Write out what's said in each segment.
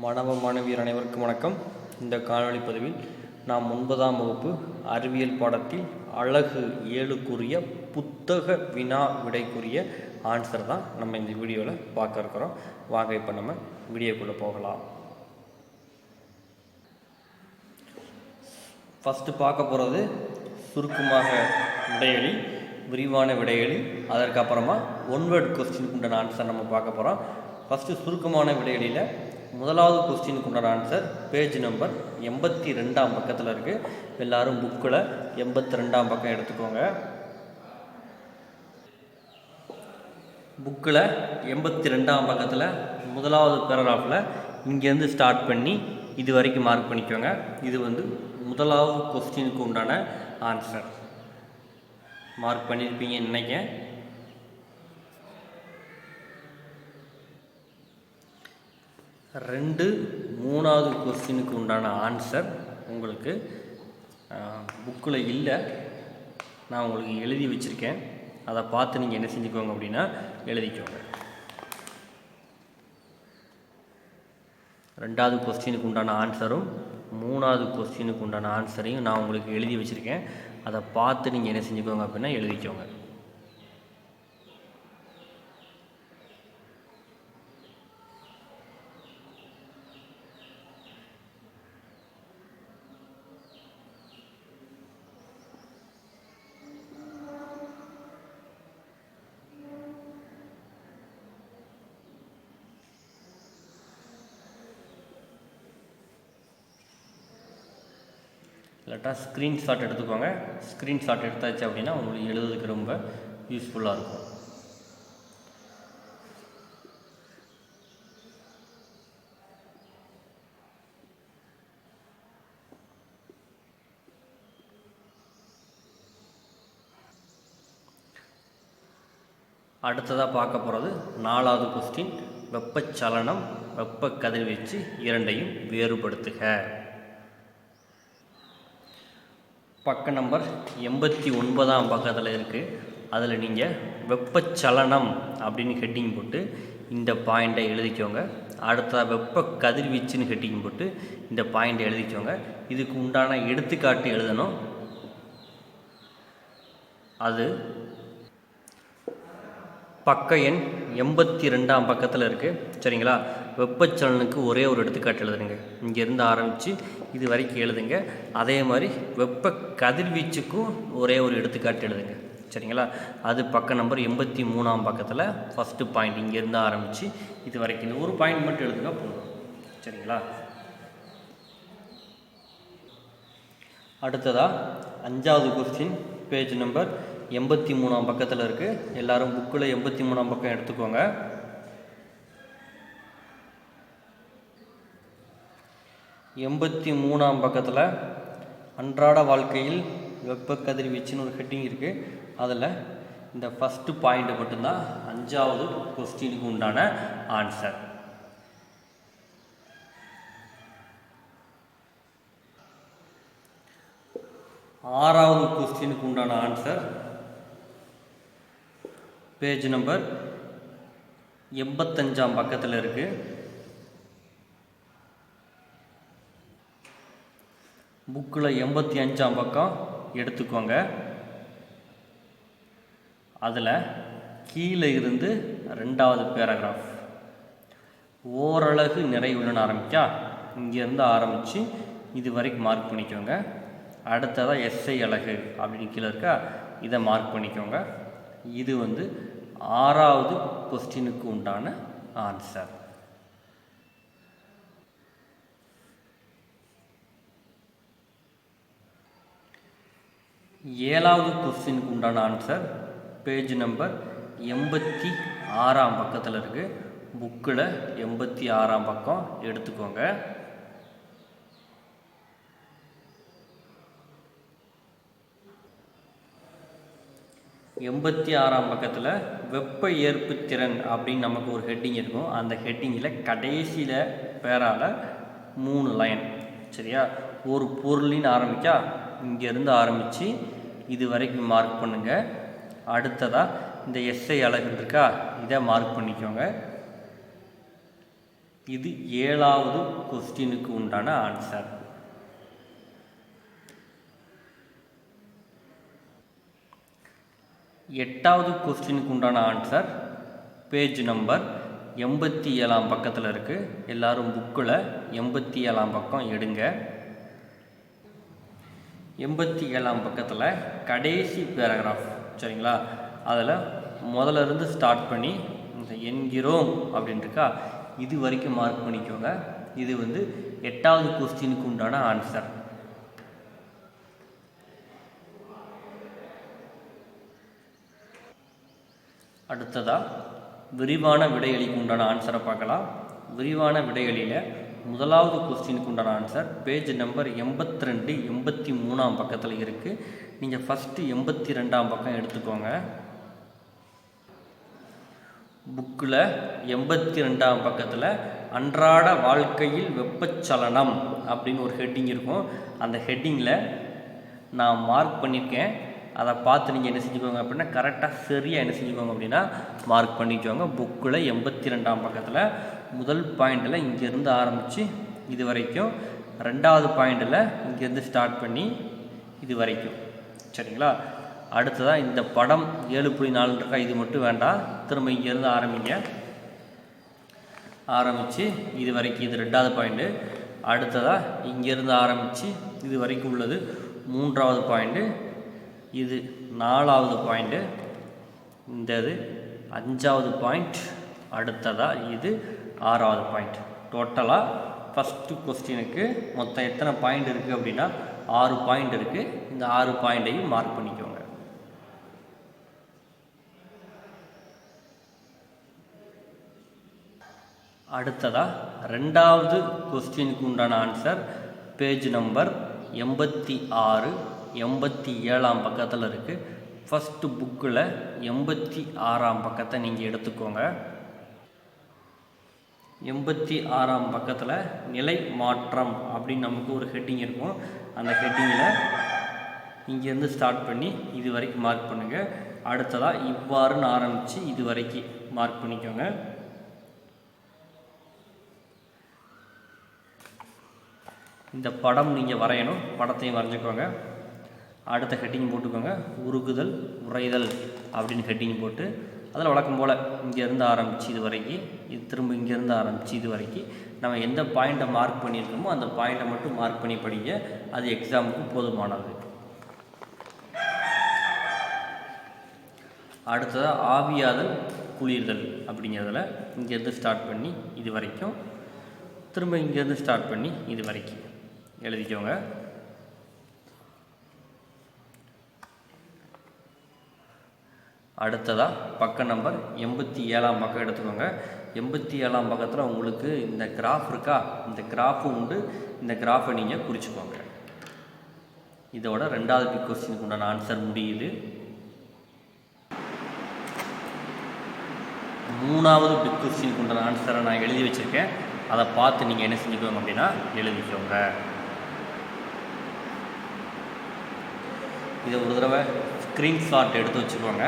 மாணவ மாணவியர் அனைவருக்கும் வணக்கம். இந்த காணொளி பதிவில் நாம் ஒன்பதாம் வகுப்பு அறிவியல் பாடத்தில் அழகு ஏழுக்குரிய புத்தக வினா விடைக்குரிய ஆன்சர் தான் நம்ம இந்த வீடியோவில் பார்க்க இருக்கிறோம். வாங்க இப்போ நம்ம வீடியோக்குள்ளே போகலாம். ஃபஸ்ட்டு பார்க்க போகிறது சுருக்கமாக விடையளி விரிவான விடையளி அதற்கப்புறமா ஒன் வேர்ட் கொஸ்டினுக்கு உண்டான ஆன்சர் நம்ம பார்க்க போகிறோம் ஃபஸ்ட்டு சுருக்கமான விடையளியில் முதலாவது கொஸ்டினுக்கு உண்டான ஆன்சர் பேஜ் நம்பர் எண்பத்தி ரெண்டாம் பக்கத்தில் இருக்குது எல்லோரும் புக்கில் எண்பத்தி ரெண்டாம் பக்கம் எடுத்துக்கோங்க. புக்கில் எண்பத்தி ரெண்டாம் பக்கத்தில் முதலாவது பேராகிராஃபில் இங்கேருந்து ஸ்டார்ட் பண்ணி இது வரைக்கும் மார்க் பண்ணிக்கோங்க. இது வந்து முதலாவது கொஸ்டினுக்கு உண்டான ஆன்சர் மார்க் பண்ணியிருப்பீங்கன்னு நினைக்கிறேன். ரெண்டு மூணாவது கொஸ்டினுக்கு உண்டான ஆன்சர் உங்களுக்கு புக்கில் இல்லை. நான் உங்களுக்கு எழுதி வச்சுருக்கேன். அதை பார்த்து நீங்கள் என்ன செஞ்சுக்கோங்க அப்படின்னா எழுதிக்கோங்க. ரெண்டாவது கொஸ்டினுக்கு உண்டான ஆன்சரும் மூணாவது கொஸ்டினுக்கு உண்டான ஆன்சரையும் நான் உங்களுக்கு எழுதி வச்சுருக்கேன். அதை பார்த்து நீங்கள் என்ன செஞ்சுக்கோங்க அப்படின்னா எழுதிக்கோங்க. இல்லாட்டா ஸ்க்ரீன்ஷாட் எடுத்துக்கோங்க. ஸ்க்ரீன்ஷாட் எடுத்தாச்சு அப்படின்னா உங்களுக்கு எழுதுறதுக்கு ரொம்ப யூஸ்ஃபுல்லாக இருக்கும். அடுத்ததாக பார்க்க போகிறது நாலாவது கொஸ்டின் வெப்பச்சலனம் வெப்ப கதிர்வீச்சு இரண்டையும் வேறுபடுத்துக. பக்க நம்பர் எண்பத்தி ஒன்பதாம் பக்கத்தில் இருக்குது அதில் நீங்கள் வெப்பச்சலனம் அப்படின்னு ஹெட்டிங் போட்டு இந்த பாயிண்ட்டை எழுதிக்கோங்க. அடுத்ததாக வெப்ப கதிர்வீச்சுன்னு ஹெட்டிங் போட்டு இந்த பாயிண்ட்டை எழுதிக்கோங்க. இதுக்கு உண்டான எடுத்துக்காட்டு எழுதணும். அது பக்க எண் எண்பத்தி ரெண்டாம் பக்கத்தில் இருக்குது சரிங்களா? வெப்பச்சலனுக்கு ஒரே ஒரு எடுத்துக்காட்டு எழுதுங்க இங்கேருந்து ஆரம்பித்து இது வரைக்கும் எழுதுங்க. அதே மாதிரி வெப்ப கதிர்வீச்சுக்கும் ஒரே ஒரு எடுத்துக்காட்டு எழுதுங்க. சரிங்களா? அது பக்கம் நம்பர் எண்பத்தி மூணாம் பக்கத்தில் ஃபஸ்ட்டு பாயிண்ட் இங்கேருந்து ஆரம்பித்து இது வரைக்கும் இந்த ஒரு பாயிண்ட் மட்டும் எழுதுங்க போதும். சரிங்களா? அடுத்ததாக அஞ்சாவது கொஸ்டின் பேஜ் நம்பர் எண்பத்தி மூணாம் பக்கத்தில் இருக்குது எல்லாரும் புக்கில் எண்பத்தி மூணாம் பக்கம் எடுத்துக்கோங்க. எண்பத்தி மூணாம் பக்கத்தில் அன்றாட வாழ்க்கையில் வெப்ப கதிர்வீச்சுன்னு ஒரு ஹெட்டிங் இருக்குது அதில் இந்த ஃபஸ்ட்டு பாயிண்ட்டை மட்டும்தான் அஞ்சாவது கொஸ்டினுக்கு உண்டான ஆன்சர் ஆறாவது கொஸ்டினுக்கு உண்டான ஆன்சர் பேஜ் நம்பர் எண்பத்தஞ்சாம் பக்கத்தில் இருக்குது புக்கில் எண்பத்தி அஞ்சாம் பக்கம் எடுத்துக்கோங்க. அதில் கீழே இருந்து ரெண்டாவது பேராகிராஃப். ஓரளவு நிறைவுடன் ஆரம்பிக்கா? இங்கேருந்து ஆரம்பித்து இது வரைக்கும் மார்க் பண்ணிக்கோங்க. அடுத்ததாக எஸ்ஐ அழகு அப்படின்னு கீழே இருக்கா? இதை மார்க் பண்ணிக்கோங்க. இது வந்து ஆறாவது கொஸ்டினுக்கு உண்டான ஆன்சர். ஏழாவது கொஸ்டினுக்கு உண்டான ஆன்சர் பேஜ் நம்பர் எண்பத்தி ஆறாம் பக்கத்தில் இருக்குது புக்கில் எண்பத்தி ஆறாம் பக்கம் எடுத்துக்கோங்க. எண்பத்தி ஆறாம் பக்கத்தில் வெப்ப ஏற்பு திறன் அப்படின்னு நமக்கு ஒரு ஹெட்டிங் இருக்கும். அந்த ஹெட்டிங்கில் கடைசியில் பேரால் மூணு லைன் சரியா? ஒரு பொருளின்னு ஆரம்பிக்கா இங்கேருந்து ஆரம்பித்து இது வரைக்கும் மார்க் பண்ணுங்கள் அடுத்ததாக இந்த எஸ்ஐ அழகு இருக்கா இதை மார்க் பண்ணிக்கோங்க. இது ஏழாவது கொஸ்டினுக்கு உண்டான ஆன்சர் எட்டாவது கொஸ்டினுக்கு உண்டான ஆன்சர் பேஜ் நம்பர் எண்பத்தி ஏழாம் பக்கத்தில் இருக்குது எல்லாரும் புக்கில் எண்பத்தி ஏழாம் பக்கம் எடுங்க. எண்பத்தி ஏழாம் பக்கத்தில் கடைசி பேராகிராஃப் சரிங்களா? அதில் முதல்ல இருந்து ஸ்டார்ட் பண்ணி இந்த என்கிறோம் அப்படின்னு இது வரைக்கும் மார்க் பண்ணிக்கோங்க. இது வந்து எட்டாவது கொஸ்டினுக்கு உண்டான ஆன்சர் அடுத்ததாக விரிவான விடையளிக்கு உண்டான ஆன்சரை பார்க்கலாம். விரிவான விடையளியில் முதலாவது கொஸ்டினுக்கு உண்டான ஆன்சர் பேஜ் நம்பர் எண்பத்தி ரெண்டு எண்பத்தி மூணாம் பக்கத்தில் இருக்குது நீங்கள் ஃபஸ்ட்டு எண்பத்தி ரெண்டாம் பக்கம் எடுத்துக்கோங்க. புக்கில் எண்பத்தி ரெண்டாம் பக்கத்தில் அன்றாட வாழ்க்கையில் வெப்பச்சலனம் அப்படின்னு ஒரு ஹெட்டிங் இருக்கும். அந்த ஹெட்டிங்கில் நான் மார்க் பண்ணியிருக்கேன் அதை பார்த்து நீங்கள் என்ன செஞ்சுக்கோங்க அப்படின்னா கரெக்டாக சரியாக என்ன செஞ்சுக்கோங்க அப்படின்னா மார்க் பண்ணிக்கோங்க. புக்கில் எண்பத்தி ரெண்டாம் பக்கத்தில் முதல் பாயிண்டில் இங்கேருந்து ஆரம்பித்து இது வரைக்கும் ரெண்டாவது பாயிண்டில் இங்கேருந்து ஸ்டார்ட் பண்ணி இது வரைக்கும். சரிங்களா? அடுத்ததாக இந்த படம் ஏழு புள்ளி நாலு இருக்கா இது மட்டும் வேண்டாம். திரும்ப இங்கேருந்து ஆரம்பிங்க. ஆரம்பித்து இது வரைக்கும் இது ரெண்டாவது பாயிண்ட்டு அடுத்ததாக இங்கேருந்து ஆரம்பித்து இது வரைக்கும் உள்ளது மூன்றாவது பாயிண்ட்டு இது நாலாவது பாயிண்ட்டு இந்த இது அஞ்சாவது பாயிண்ட் அடுத்ததாக இது ஆறாவது பாயிண்ட் டோட்டலாக ஃபஸ்ட்டு கொஸ்டினுக்கு மொத்தம் எத்தனை பாயிண்ட் இருக்குது அப்படின்னா ஆறு பாயிண்ட் இருக்குது இந்த ஆறு பாயிண்ட்டையும் மார்க் பண்ணிக்கோங்க. அடுத்ததாக ரெண்டாவது கொஸ்டினுக்கு உண்டான ஆன்சர் பேஜ் நம்பர் எண்பத்தி ஆறு. எண்பத்தி ஏழாம் பக்கத்தில் இருக்குது ஃபஸ்ட்டு புக்கில் எண்பத்தி ஆறாம் பக்கத்தை நீங்கள் எடுத்துக்கோங்க. எண்பத்தி ஆறாம் பக்கத்தில் நிலை மாற்றம் அப்படின்னு நமக்கு ஒரு ஹெட்டிங் இருக்கும். அந்த ஹெட்டிங்கில் இங்கேருந்து ஸ்டார்ட் பண்ணி இது வரைக்கும் மார்க் பண்ணுங்கள் அடுத்ததாக இவ்வாறுன்னு ஆரம்பித்து இது வரைக்கும் மார்க் பண்ணிக்கோங்க. இந்த படம் நீங்கள் வரையணும். படத்தையும் வரைஞ்சிக்கோங்க. அடுத்த ஹெட்டிங் போட்டுக்கோங்க. உருகுதல் உறைதல் அப்படின்னு ஹெட்டிங் போட்டு அதில் வழக்கம் போல் இங்கேருந்து ஆரம்பித்து இது வரைக்கும் இது திரும்ப இங்கேருந்து ஆரம்பித்து இது வரைக்கும் நம்ம எந்த பாயிண்ட்டை மார்க் பண்ணியிருக்கோமோ அந்த பாயிண்ட்டை மட்டும் மார்க் பண்ணி படிங்க. அது எக்ஸாமுக்கு போதுமானது. அடுத்ததாக ஆவியாதல் குளிர்தல் அப்படிங்கிறதுல இங்கேருந்து ஸ்டார்ட் பண்ணி இது வரைக்கும் திரும்ப இங்கேருந்து ஸ்டார்ட் பண்ணி இது வரைக்கும். எழுதிக்கோங்க. அடுத்ததாக பக்கம் நம்பர் எண்பத்தி ஏழாம் பக்கம் எடுத்துக்கோங்க. எண்பத்தி ஏழாம் பக்கத்தில் உங்களுக்கு இந்த கிராஃப் இருக்கா? இந்த கிராஃபும் உண்டு. இந்த கிராஃபை நீங்கள் குறிச்சிக்கோங்க. இதோட ரெண்டாவது பிக் கொஸ்டினுக்கு உண்டான ஆன்சர் முடியுது. மூணாவது பிக் கொஸ்டினுக்கு உண்டான ஆன்சரை நான் எழுதி வச்சுருக்கேன். அதை பார்த்து நீங்கள் என்ன செஞ்சுக்கோங்க அப்படின்னா எழுதிக்கோங்க. இதை ஒரு தடவை ஸ்க்ரீன்ஷாட் எடுத்து வச்சுக்கோங்க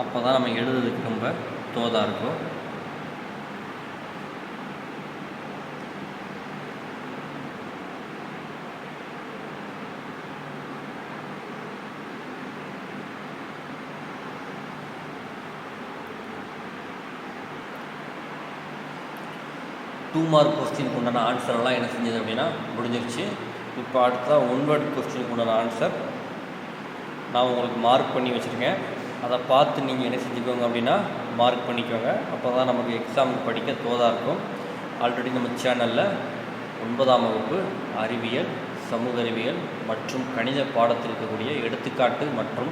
அப்போ தான் நம்ம எழுதுறதுக்கு ரொம்ப தோதாக இருக்கும். டூ மார்க் கொஸ்டினுக்கு உண்டான ஆன்சரெல்லாம் என்ன செஞ்சது அப்படின்னா முடிஞ்சிருச்சு. இப்போ அடுத்ததாக ஒன் வேர்ட் கொஸ்டினுக்கு உண்டான ஆன்சர் நான் உங்களுக்கு மார்க் பண்ணி வச்சுருக்கேன். அதை பார்த்து நீங்கள் என்ன செஞ்சுக்கோங்க அப்படின்னா மார்க் பண்ணிக்கோங்க. அப்போ தான் நமக்கு எக்ஸாமுக்கு படிக்க தோதாக இருக்கும். ஆல்ரெடி நம்ம சேனலில் ஒன்பதாம் வகுப்பு அறிவியல் சமூக அறிவியல் மற்றும் கணித பாடத்தில் இருக்கக்கூடிய எடுத்துக்காட்டு மற்றும்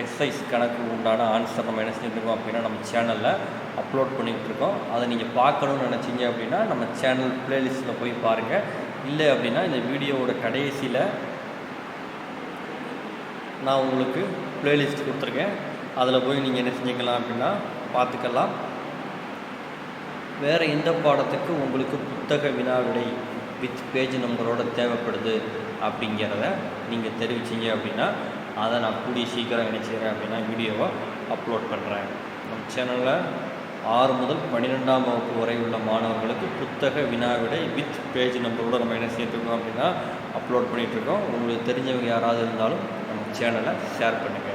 எக்ஸசைஸ் கணக்கு உண்டான ஆன்சர் நம்ம என்ன செஞ்சுருக்கோம் அப்படின்னா நம்ம சேனலில் அப்லோட் பண்ணிகிட்ருக்கோம் அதை நீங்கள் பார்க்கணுன்னு நினச்சிங்க அப்படின்னா நம்ம சேனல் ப்ளேலிஸ்ட்டில் போய் பாருங்கள் இல்லை அப்படின்னா இந்த வீடியோவோட கடைசியில் நான் உங்களுக்கு ப்ளேலிஸ்ட் கொடுத்துருக்கேன். அதில் போய் நீங்கள் என்ன செஞ்சுக்கலாம் அப்படின்னா பார்த்துக்கலாம். வேறு எந்த பாடத்துக்கு உங்களுக்கு புத்தக வினாவிடை வித் பேஜ் நம்பரோட தேவைப்படுது அப்படிங்கிறத நீங்கள் தெரிவிச்சிங்க அப்படின்னா அதை நான் கூடிய சீக்கிரம் நினச்சிக்கிறேன் அப்படின்னா வீடியோவை அப்லோட் பண்ணுறேன். நம்ம சேனலில் ஆறு முதல் பன்னிரெண்டாம் வகுப்பு வரை உள்ள மாணவர்களுக்கு புத்தக வினாவிடை வித் பேஜ் நம்பரோட நம்ம என்ன செய்யிட்டுருக்கோம் அப்படின்னா அப்லோட் பண்ணிகிட்ருக்கோம் உங்களுக்கு தெரிஞ்சவங்க யாராவது இருந்தாலும் நம்ம சேனலை ஷேர் பண்ணுங்கள்